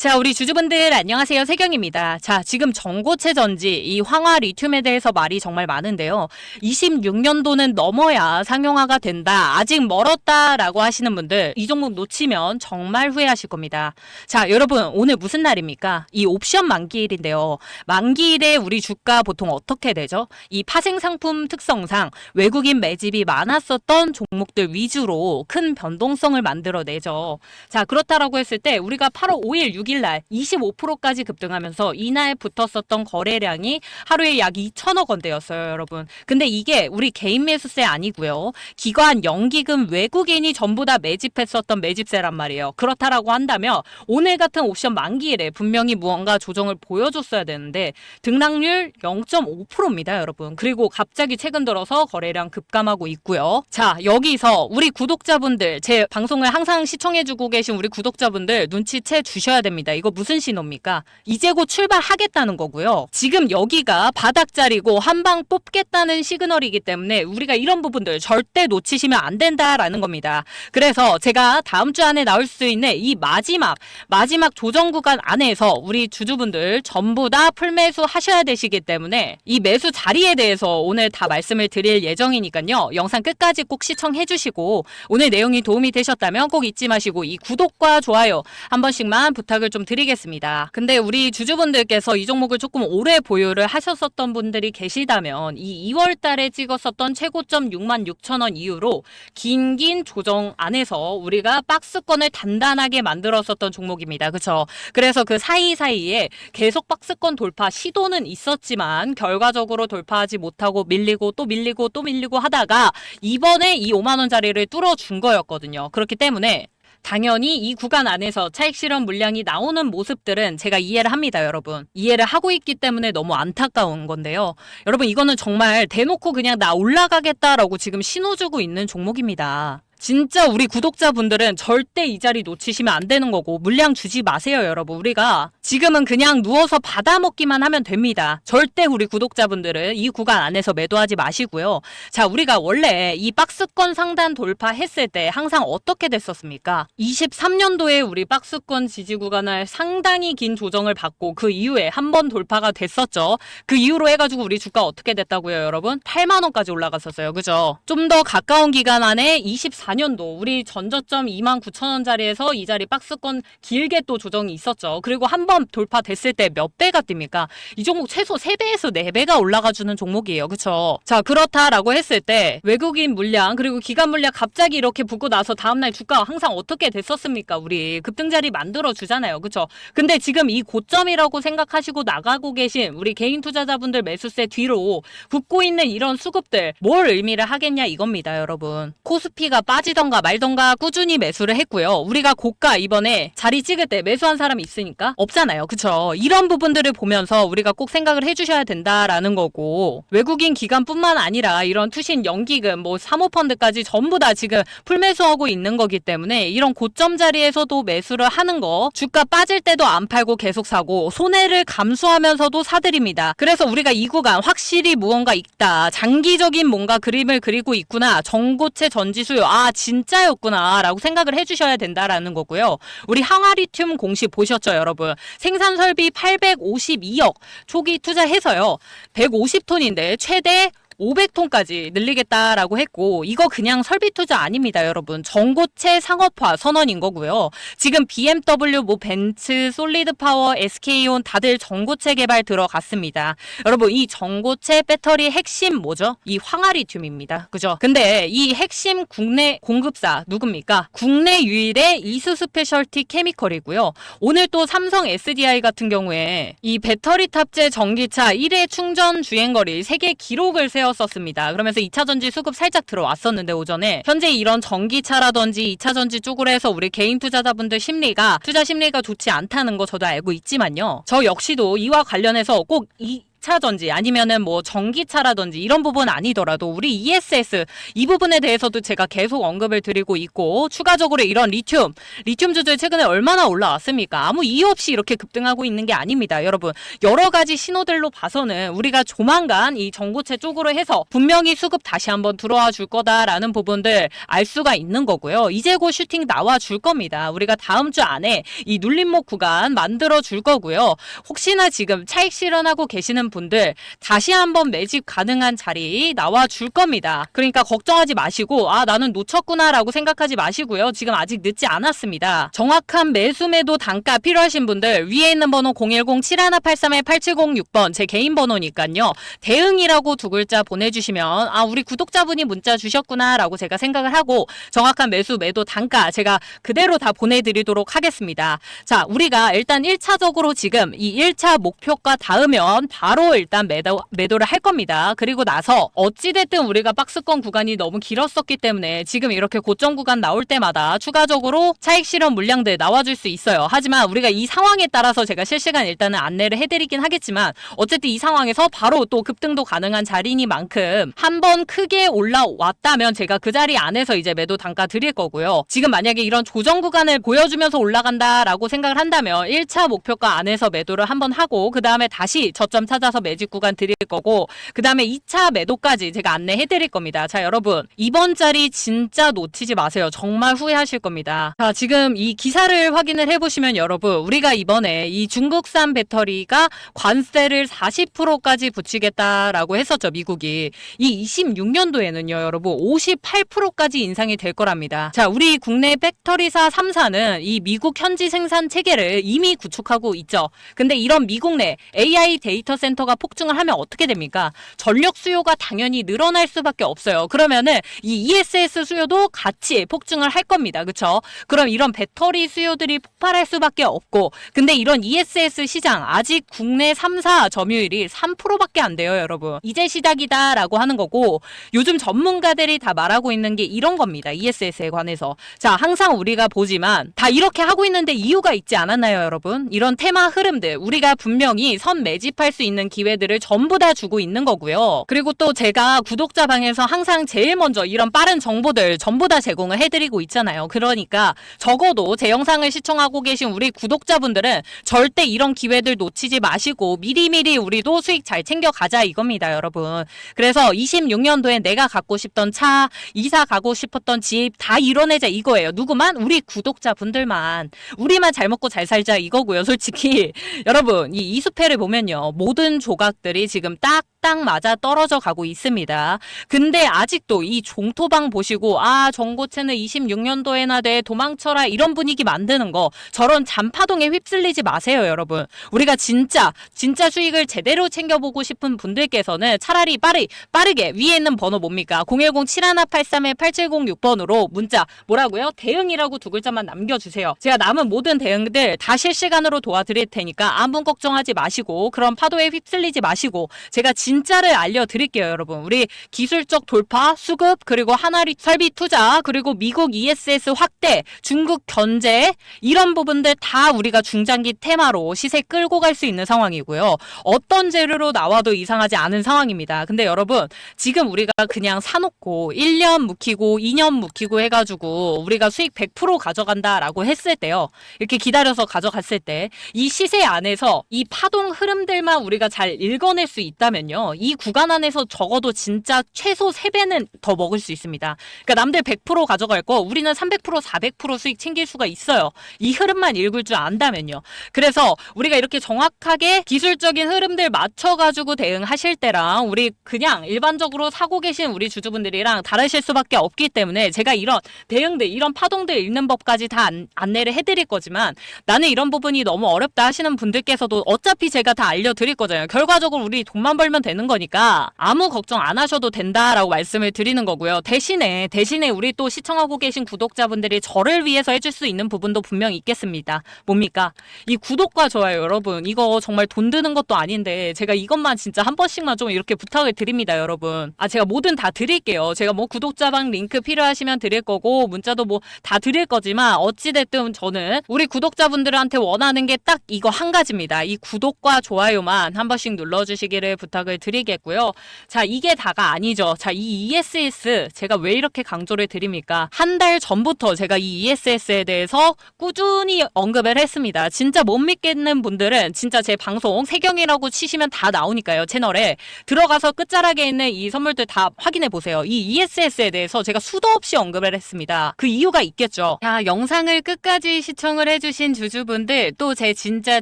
자, 우리 주주분들 안녕하세요. 세경입니다. 자, 지금 전고체 전지 이 황화 리튬에 대해서 말이 정말 많은데요. 26년도는 넘어야 상용화가 된다. 아직 멀었다라고 하시는 분들 이 종목 놓치면 정말 후회하실 겁니다. 자, 여러분 오늘 무슨 날입니까? 이 옵션 만기일인데요. 만기일에 우리 주가 보통 어떻게 되죠? 이 파생 상품 특성상 외국인 매집이 많았었던 종목들 위주로 큰 변동성을 만들어내죠. 자, 그렇다라고 했을 때 우리가 8월 5일, 6일 날 25%까지 급등하면서 이날 붙었었던 거래량이 하루에 약 2천억 원대였어요, 여러분. 근데 이게 우리 개인 매수세 아니고요. 기관, 연기금, 외국인이 전부 다 매집했었던 매집세란 말이에요. 그렇다라고 한다면 오늘 같은 옵션 만기일에 분명히 무언가 조정을 보여줬어야 되는데 등락률 0.5%입니다, 여러분. 그리고 갑자기 최근 들어서 거래량 급감하고 있고요. 자, 여기서 우리 구독자분들 제 방송을 항상 시청해주고 계신 우리 구독자분들 눈치채 주셔야 됩니다. 이거 무슨 신호입니까? 이제 곧 출발하겠다는 거고요. 지금 여기가 바닥자리고 한 방 뽑겠다는 시그널이기 때문에 우리가 이런 부분들 절대 놓치시면 안 된다라는 겁니다. 그래서 제가 다음 주 안에 나올 수 있는 이 마지막 마지막 조정 구간 안에서 우리 주주분들 전부 다 풀매수 하셔야 되시기 때문에 이 매수 자리에 대해서 오늘 다 말씀을 드릴 예정이니까요. 영상 끝까지 꼭 시청해 주시고 오늘 내용이 도움이 되셨다면 꼭 잊지 마시고 이 구독과 좋아요 한 번씩만 부탁을 좀 드리겠습니다. 근데 우리 주주분들께서 이 종목을 조금 오래 보유를 하셨었던 분들이 계시다면 이 2월 달에 찍었었던 최고점 6만 6천 원 이후로 긴긴 조정 안에서 우리가 박스권을 단단하게 만들었었던 종목입니다. 그렇죠? 그래서 그 사이사이에 계속 박스권 돌파 시도는 있었지만 결과적으로 돌파하지 못하고 밀리고 또 밀리고 또 밀리고 하다가 이번에 이 5만 원짜리를 뚫어준 거였거든요. 그렇기 때문에 당연히 이 구간 안에서 차익 실현 물량이 나오는 모습들은 제가 이해를 합니다, 여러분. 이해를 하고 있기 때문에 너무 안타까운 건데요. 여러분, 이거는 정말 대놓고 그냥 나 올라가겠다라고 지금 신호 주고 있는 종목입니다. 진짜 우리 구독자분들은 절대 이 자리 놓치시면 안 되는 거고 물량 주지 마세요 여러분 우리가 지금은 그냥 누워서 받아 먹기만 하면 됩니다. 절대 우리 구독자분들은 이 구간 안에서 매도하지 마시고요. 자 우리가 원래 이 박스권 상단 돌파했을 때 항상 어떻게 됐었습니까? 23년도에 우리 박스권 지지 구간을 상당히 긴 조정을 받고 그 이후에 한 번 돌파가 됐었죠. 그 이후로 해가지고 우리 주가 어떻게 됐다고요 여러분? 8만 원까지 올라갔었어요. 그죠? 좀 더 가까운 기간 안에 24 2024년도 우리 전저점 2만 9천 원짜리에서 이 자리 박스권 길게 또 조정이 있었죠. 그리고 한번 돌파됐을 때 몇 배가 뜁니까? 이 종목 최소 3배에서 4배가 올라가 주는 종목이에요. 그쵸? 자, 그렇다라고 했을 때 외국인 물량 그리고 기관 물량 갑자기 이렇게 붙고 나서 다음날 주가 항상 어떻게 됐었습니까? 우리 급등자리 만들어 주잖아요. 그쵸? 근데 지금 이 고점이라고 생각하시고 나가고 계신 우리 개인 투자자분들 매수세 뒤로 붙고 있는 이런 수급들 뭘 의미를 하겠냐 이겁니다, 여러분. 코스피가 빠 빠지던가 말던가 꾸준히 매수를 했고요. 우리가 고가 이번에 자리 찍을 때 매수한 사람이 있으니까 없잖아요. 그쵸? 이런 부분들을 보면서 우리가 꼭 생각을 해주셔야 된다라는 거고 외국인 기관뿐만 아니라 이런 투신 연기금 뭐 사모펀드까지 전부 다 지금 풀매수하고 있는 거기 때문에 이런 고점 자리에서도 매수를 하는 거 주가 빠질 때도 안 팔고 계속 사고 손해를 감수하면서도 사드립니다. 그래서 우리가 이 구간 확실히 무언가 있다. 장기적인 뭔가 그림을 그리고 있구나. 전고체 전지수요. 아 진짜였구나 라고 생각을 해주셔야 된다라는 거고요. 우리 항아리튬 공시 보셨죠 여러분. 생산 설비 852억 초기 투자해서요. 150톤인데 최대 500톤까지 늘리겠다라고 했고 이거 그냥 설비 투자 아닙니다, 여러분. 전고체 상업화 선언인 거고요. 지금 BMW, 뭐 벤츠, 솔리드 파워, SK온 다들 전고체 개발 들어갔습니다. 여러분 이 전고체 배터리 핵심 뭐죠? 이 황화리튬입니다. 그죠? 근데 이 핵심 국내 공급사 누굽니까? 국내 유일의 이수 스페셜티 케미컬이고요. 오늘 또 삼성 SDI 같은 경우에 이 배터리 탑재 전기차 1회 충전 주행거리 세계 기록을 세워 세웠었습니다. 그러면서 2차 전지 수급 살짝 들어왔었는데 오전에 현재 이런 전기차라든지 2차 전지 쪽으로 해서 우리 개인 투자자분들 심리가 투자 심리가 좋지 않다는 거 저도 알고 있지만요. 저 역시도 이와 관련해서 꼭 이 차전지 아니면은 뭐 전기차라든지 이런 부분 아니더라도 우리 ESS 이 부분에 대해서도 제가 계속 언급을 드리고 있고 추가적으로 이런 리튬 리튬 주주 최근에 얼마나 올라왔습니까? 아무 이유 없이 이렇게 급등하고 있는 게 아닙니다. 여러분 여러 가지 신호들로 봐서는 우리가 조만간 이 전고체 쪽으로 해서 분명히 수급 다시 한번 들어와 줄 거다라는 부분들 알 수가 있는 거고요. 이제 곧 슈팅 나와 줄 겁니다. 우리가 다음 주 안에 이 눌림목 구간 만들어 줄 거고요. 혹시나 지금 차익 실현하고 계시는 분들 다시 한번 매집 가능한 자리 나와 줄 겁니다. 그러니까 걱정하지 마시고 아 나는 놓쳤구나라고 생각하지 마시고요. 지금 아직 늦지 않았습니다. 정확한 매수 매도 단가 필요하신 분들 위에 있는 번호 010-7183-8706번 제 개인 번호니까요. 대응이라고 두 글자 보내주시면 아 우리 구독자분이 문자 주셨구나라고 제가 생각을 하고 정확한 매수 매도 단가 제가 그대로 다 보내드리도록 하겠습니다. 자 우리가 일단 1차적으로 지금 이 1차 목표가 닿으면 바로 일단 매도, 매도를 할 겁니다. 그리고 나서 어찌됐든 우리가 박스권 구간이 너무 길었었기 때문에 지금 이렇게 고점 구간 나올 때마다 추가적으로 차익 실현 물량들 나와줄 수 있어요. 하지만 우리가 이 상황에 따라서 제가 실시간 일단은 안내를 해드리긴 하겠지만 어쨌든 이 상황에서 바로 또 급등도 가능한 자리니만큼 한 번 크게 올라왔다면 제가 그 자리 안에서 이제 매도 단가 드릴 거고요. 지금 만약에 이런 조정 구간을 보여주면서 올라간다라고 생각을 한다면 1차 목표가 안에서 매도를 한번 하고 그 다음에 다시 저점 찾아 서 매집 구간 드릴 거고 그 다음에 2차 매도까지 제가 안내해 드릴 겁니다. 자 여러분 이번 자리 진짜 놓치지 마세요. 정말 후회하실 겁니다. 자 지금 이 기사를 확인을 해보시면 여러분 우리가 이번에 이 중국산 배터리가 관세를 40%까지 붙이겠다라고 했었죠 미국이 이 26년도에는요 여러분 58%까지 인상이 될 거랍니다. 자 우리 국내 배터리사 3사는 이 미국 현지 생산 체계를 이미 구축하고 있죠. 근데 이런 미국 내 AI 데이터 센터 가 폭증을 하면 어떻게 됩니까? 전력 수요가 당연히 늘어날 수밖에 없어요. 그러면은 이 ESS 수요도 같이 폭증을 할 겁니다. 그쵸? 그럼 이런 배터리 수요들이 폭발할 수밖에 없고 근데 이런 ESS 시장 아직 국내 3사 점유율이 3%밖에 안 돼요, 여러분. 이제 시작이다라고 하는 거고 요즘 전문가들이 다 말하고 있는 게 이런 겁니다. ESS에 관해서. 자, 항상 우리가 보지만 다 이렇게 하고 있는데 이유가 있지 않았나요, 여러분? 이런 테마 흐름들 우리가 분명히 선 매집할 수 있는 기회들을 전부 다 주고 있는 거고요. 그리고 또 제가 구독자 방에서 항상 제일 먼저 이런 빠른 정보들 전부 다 제공을 해드리고 있잖아요. 그러니까 적어도 제 영상을 시청하고 계신 우리 구독자분들은 절대 이런 기회들 놓치지 마시고 미리미리 우리도 수익 잘 챙겨가자 이겁니다, 여러분. 그래서 26년도에 내가 갖고 싶던 차, 이사 가고 싶었던 집 다 이뤄내자 이거예요. 누구만? 우리 구독자분들만. 우리만 잘 먹고 잘 살자 이거고요, 솔직히. 여러분, 이 이수패를 보면요. 모든 조각들이 지금 딱딱 맞아 떨어져 가고 있습니다. 근데 아직도 이 종토방 보시고, 아, 정고체는 26년도에나 돼 도망쳐라 이런 분위기 만드는 거, 저런 잔파동에 휩쓸리지 마세요, 여러분. 우리가 진짜, 진짜 수익을 제대로 챙겨보고 싶은 분들께서는 차라리 빠르, 빠르게 위에 있는 번호 뭡니까? 010-7183-8706번으로 문자 뭐라고요? 대응이라고 두 글자만 남겨주세요. 제가 남은 모든 대응들 다 실시간으로 도와드릴 테니까 아무 걱정하지 마시고 그런 파도에 휩쓸리지 마시고 제가 진짜를 알려드릴게요, 여러분. 우리 기술적 돌파, 수급, 그리고 하나리 설비 투자, 그리고 미국 ESS 확대, 중국 견제 이런 부분들 다 우리가 중장기 테마로 시세 끌고 갈 수 있는 상황이고요. 어떤 재료로 나와도 이상하지 않은 상황입니다. 근데 여러분, 지금 우리가 그냥 사놓고 1년 묵히고 2년 묵히고 해가지고 우리가 수익 100% 가져간다라고 했을 때요. 이렇게 기다려서 가져갔을 때 이 시세 안에서 이 파동 흐름들만 우리가 잘 읽어낼 수 있다면요. 이 구간 안에서 적어도 진짜 최소 3배는 더 먹을 수 있습니다. 그러니까 남들 100% 가져갈 거 우리는 300% 400% 수익 챙길 수가 있어요. 이 흐름만 읽을 줄 안다면요. 그래서 우리가 이렇게 정확하게 기술적인 흐름들 맞춰가지고 대응하실 때랑 우리 그냥 일반적으로 사고 계신 우리 주주분들이랑 다르실 수밖에 없기 때문에 제가 이런 대응들, 이런 파동들 읽는 법까지 다 안, 안내를 해드릴 거지만 나는 이런 부분이 너무 어렵다 하시는 분들께서도 어차피 제가 다 알려드릴 거잖아요. 결과적으로 우리 돈만 벌면 되는 거니까 아무 걱정 안 하셔도 된다라고 말씀을 드리는 거고요. 대신에 대신에 우리 또 시청하고 계신 구독자분들이 저를 위해서 해줄 수 있는 부분도 분명 있겠습니다. 뭡니까? 이 구독과 좋아요 여러분 이거 정말 돈 드는 것도 아닌데 제가 이것만 진짜 한 번씩만 좀 이렇게 부탁을 드립니다 여러분 아 제가 뭐든 다 드릴게요 제가 뭐 구독자방 링크 필요하시면 드릴 거고 문자도 뭐 다 드릴 거지만 어찌됐든 저는 우리 구독자분들한테 원하는 게 딱 이거 한 가지입니다 이 구독과 좋아요만 한번 번씩 눌러주시기를 부탁을 드리겠고요. 자, 이게 다가 아니죠. 자, 이 ESS 제가 왜 이렇게 강조를 드립니까? 한 달 전부터 제가 이 ESS에 대해서 꾸준히 언급을 했습니다. 진짜 못 믿겠는 분들은 진짜 제 방송 세경이라고 치시면 다 나오니까요. 채널에 들어가서 끝자락에 있는 이 선물들 다 확인해 보세요. 이 ESS에 대해서 제가 수도 없이 언급을 했습니다. 그 이유가 있겠죠. 자, 영상을 끝까지 시청을 해주신 주주분들 또 제 진짜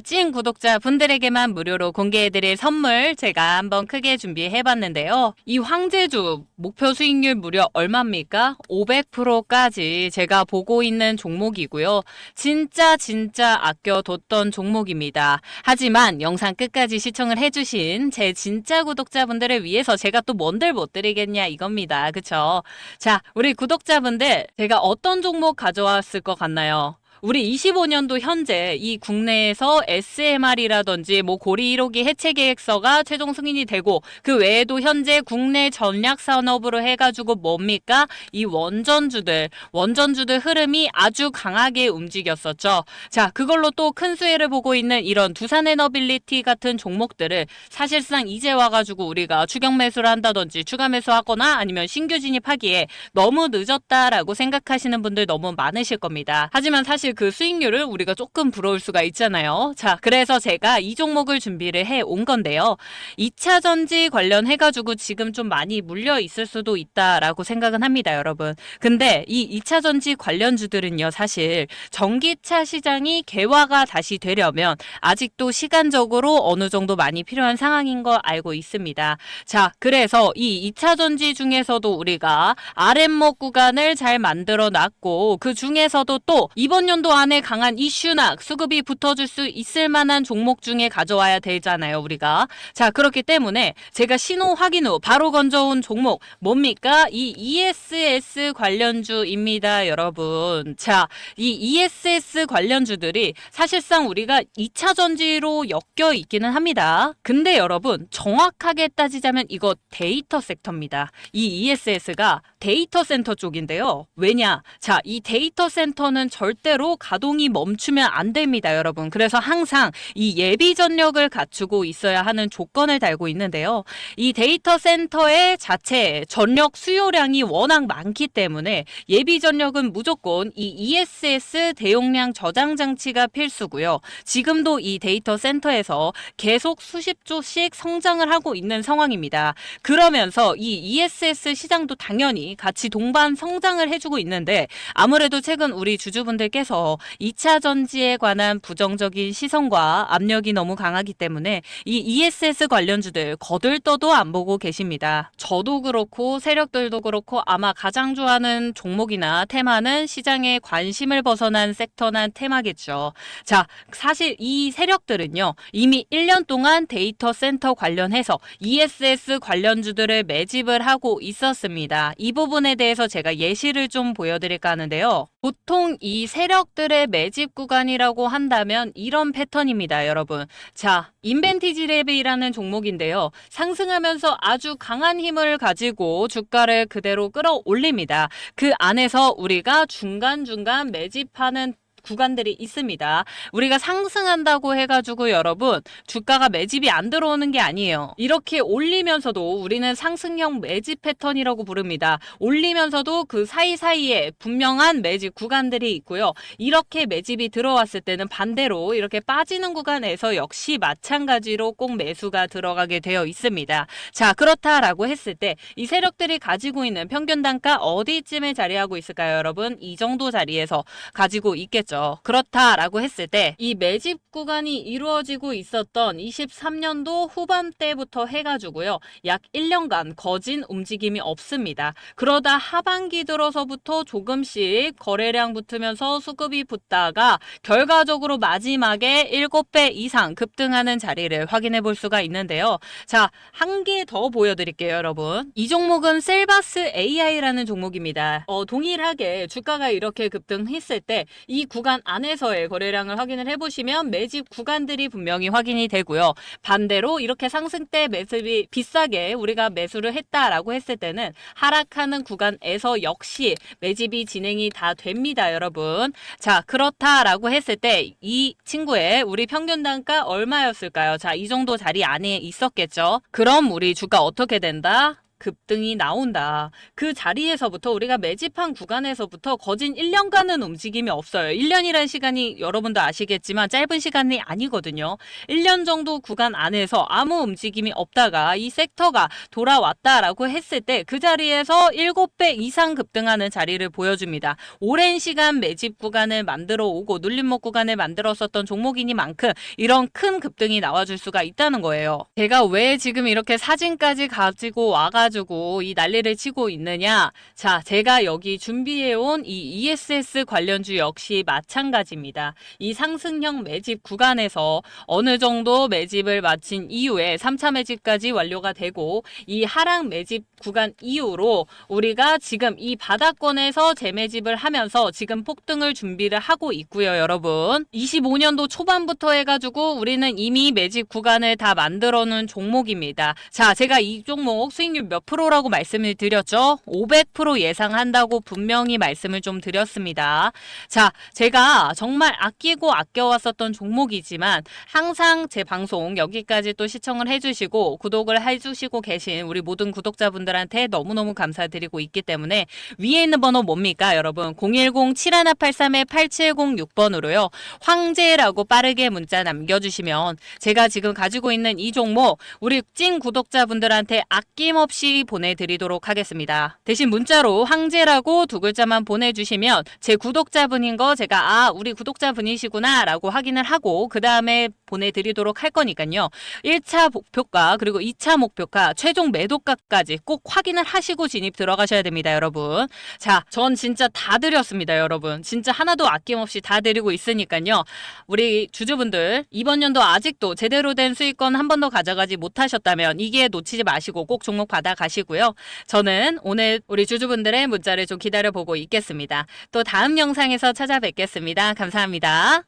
찐 구독자 분들에게만 무료로 공개해드릴 선물 제가 한번 크게 준비해 봤는데요. 이 황제주 목표 수익률 무려 얼마입니까? 500%까지 제가 보고 있는 종목이고요. 진짜 진짜 아껴뒀던 종목입니다. 하지만 영상 끝까지 시청을 해주신 제 진짜 구독자분들을 위해서 제가 또 뭔들 못 드리겠냐 이겁니다. 그쵸? 자, 우리 구독자분들 제가 어떤 종목 가져왔을 것 같나요? 우리 25년도 현재 이 국내에서 SMR이라든지 뭐 고리 1호기 해체 계획서가 최종 승인이 되고 그 외에도 현재 국내 전략 산업으로 해가지고 뭡니까? 이 원전주들, 원전주들 흐름이 아주 강하게 움직였었죠. 자, 그걸로 또 큰 수혜를 보고 있는 이런 두산 에너빌리티 같은 종목들을 사실상 이제 와가지고 우리가 추격 매수를 한다든지 추가 매수하거나 아니면 신규 진입하기에 너무 늦었다라고 생각하시는 분들 너무 많으실 겁니다. 하지만 사실 그 수익률을 우리가 조금 부러울 수가 있잖아요. 자, 그래서 제가 이 종목을 준비를 해 온 건데요. 2차 전지 관련해가지고 지금 좀 많이 물려 있을 수도 있다라고 생각은 합니다, 여러분. 근데 이 2차 전지 관련주들은요, 사실 전기차 시장이 개화가 다시 되려면 아직도 시간적으로 어느 정도 많이 필요한 상황인 거 알고 있습니다. 자, 그래서 이 2차 전지 중에서도 우리가 아랫목 구간을 잘 만들어 놨고 그 중에서도 또 이번 연도 안에 강한 이슈나 수급이 붙어줄 수 있을 만한 종목 중에 가져와야 되잖아요, 우리가. 자, 그렇기 때문에 제가 신호 확인 후 바로 건져온 종목 뭡니까? 이 ESS 관련주입니다, 여러분. 자, 이 ESS 관련주들이 사실상 우리가 2차 전지로 엮여 있기는 합니다. 근데 여러분, 정확하게 따지자면 이거 데이터 섹터입니다. 이 ESS가 데이터 센터 쪽인데요. 왜냐? 자, 이 데이터 센터는 절대로 가동이 멈추면 안 됩니다, 여러분. 그래서 항상 이 예비 전력을 갖추고 있어야 하는 조건을 달고 있는데요. 이 데이터 센터의 자체 전력 수요량이 워낙 많기 때문에 예비 전력은 무조건 이 ESS 대용량 저장 장치가 필수고요. 지금도 이 데이터 센터에서 계속 수십 조씩 성장을 하고 있는 상황입니다. 그러면서 이 ESS 시장도 당연히 같이 동반 성장을 해주고 있는데 아무래도 최근 우리 주주분들께서 2차 전지에 관한 부정적인 시선과 압력이 너무 강하기 때문에 이 ESS 관련주들 거들떠도 안 보고 계십니다. 저도 그렇고 세력들도 그렇고 아마 가장 좋아하는 종목이나 테마는 시장에 관심을 벗어난 섹터나 테마겠죠. 자, 사실 이 세력들은요, 이미 1년 동안 데이터 센터 관련해서 ESS 관련주들을 매집을 하고 있었습니다. 이 부분에 대해서 제가 예시를 좀 보여드릴까 하는데요. 보통 이 세력들의 매집 구간이라고 한다면 이런 패턴입니다, 여러분. 자, 인벤티지 랩이라는 종목인데요. 상승하면서 아주 강한 힘을 가지고 주가를 그대로 끌어올립니다. 그 안에서 우리가 중간중간 매집하는 구간들이 있습니다. 우리가 상승한다고 해가지고 여러분 주가가 매집이 안 들어오는 게 아니에요. 이렇게 올리면서도 우리는 상승형 매집 패턴이라고 부릅니다. 올리면서도 그 사이사이에 분명한 매집 구간들이 있고요. 이렇게 매집이 들어왔을 때는 반대로 이렇게 빠지는 구간에서 역시 마찬가지로 꼭 매수가 들어가게 되어 있습니다. 자 그렇다라고 했을 때 이 세력들이 가지고 있는 평균 단가 어디쯤에 자리하고 있을까요, 여러분? 이 정도 자리에서 가지고 있겠죠. 그렇다라고 했을 때 이 매집 구간이 이루어지고 있었던 23년도 후반 때부터 해가지고요. 약 1년간 거진 움직임이 없습니다. 그러다 하반기 들어서부터 조금씩 거래량 붙으면서 수급이 붙다가 결과적으로 마지막에 7배 이상 급등하는 자리를 확인해 볼 수가 있는데요. 자, 한 개 더 보여드릴게요, 여러분. 이 종목은 셀바스 AI라는 종목입니다. 어, 동일하게 주가가 이렇게 급등했을 때 이 구간 안에서의 거래량을 확인을 해보시면 매집 구간들이 분명히 확인이 되고요. 반대로 이렇게 상승 때 매집이 비싸게 우리가 매수를 했다라고 했을 때는 하락하는 구간에서 역시 매집이 진행이 다 됩니다, 여러분. 자, 그렇다라고 했을 때 이 친구의 우리 평균 단가 얼마였을까요? 자, 이 정도 자리 안에 있었겠죠. 그럼 우리 주가 어떻게 된다? 급등이 나온다. 그 자리에서부터 우리가 매집한 구간에서부터 거진 1년간은 움직임이 없어요. 1년이라는 시간이 여러분도 아시겠지만 짧은 시간이 아니거든요. 1년 정도 구간 안에서 아무 움직임이 없다가 이 섹터가 돌아왔다라고 했을 때 그 자리에서 7배 이상 급등하는 자리를 보여줍니다. 오랜 시간 매집 구간을 만들어 오고 눌림목 구간을 만들었었던 종목이니만큼 이런 큰 급등이 나와줄 수가 있다는 거예요. 제가 왜 지금 이렇게 사진까지 가지고 와가 지고 이 난리를 치고 있느냐? 자, 제가 여기 준비해온 이 ESS 관련주 역시 마찬가지입니다. 이 상승형 매집 구간에서 어느 정도 매집을 마친 이후에 3차 매집까지 완료가 되고 이 하락 매집 구간 이후로 우리가 지금 이 바닥권에서 재매집을 하면서 지금 폭등을 준비를 하고 있고요, 여러분. 25년도 초반부터 해가지고 우리는 이미 매집 구간을 다 만들어 놓은 종목입니다. 자, 제가 이 종목 수익률 몇 프로라고 말씀을 드렸죠? 500% 예상한다고 분명히 말씀을 좀 드렸습니다. 자, 제가 정말 아끼고 아껴왔었던 종목이지만 항상 제 방송 여기까지 또 시청을 해주시고 구독을 해주시고 계신 우리 모든 구독자분들 한테 너무너무 감사드리고 있기 때문에 위에 있는 번호 뭡니까? 여러분 010-7183-8706번으로요. 황제라고 빠르게 문자 남겨주시면 제가 지금 가지고 있는 이 종목 우리 찐 구독자분들한테 아낌없이 보내드리도록 하겠습니다. 대신 문자로 황제라고 두 글자만 보내주시면 제 구독자분인 거 제가 아 우리 구독자분이시구나 라고 확인을 하고 그 다음에 보내드리도록 할 거니까요. 1차 목표가 그리고 2차 목표가 최종 매도가까지 꼭 확인을 하시고 진입 들어가셔야 됩니다 여러분. 자 전 진짜 다 드렸습니다 여러분. 진짜 하나도 아낌없이 다 드리고 있으니까요. 우리 주주분들 이번 연도 아직도 제대로 된 수익권 한 번도 가져가지 못하셨다면 이게 놓치지 마시고 꼭 종목 받아 가시고요. 저는 오늘 우리 주주분들의 문자를 좀 기다려 보고 있겠습니다. 또 다음 영상에서 찾아뵙겠습니다. 감사합니다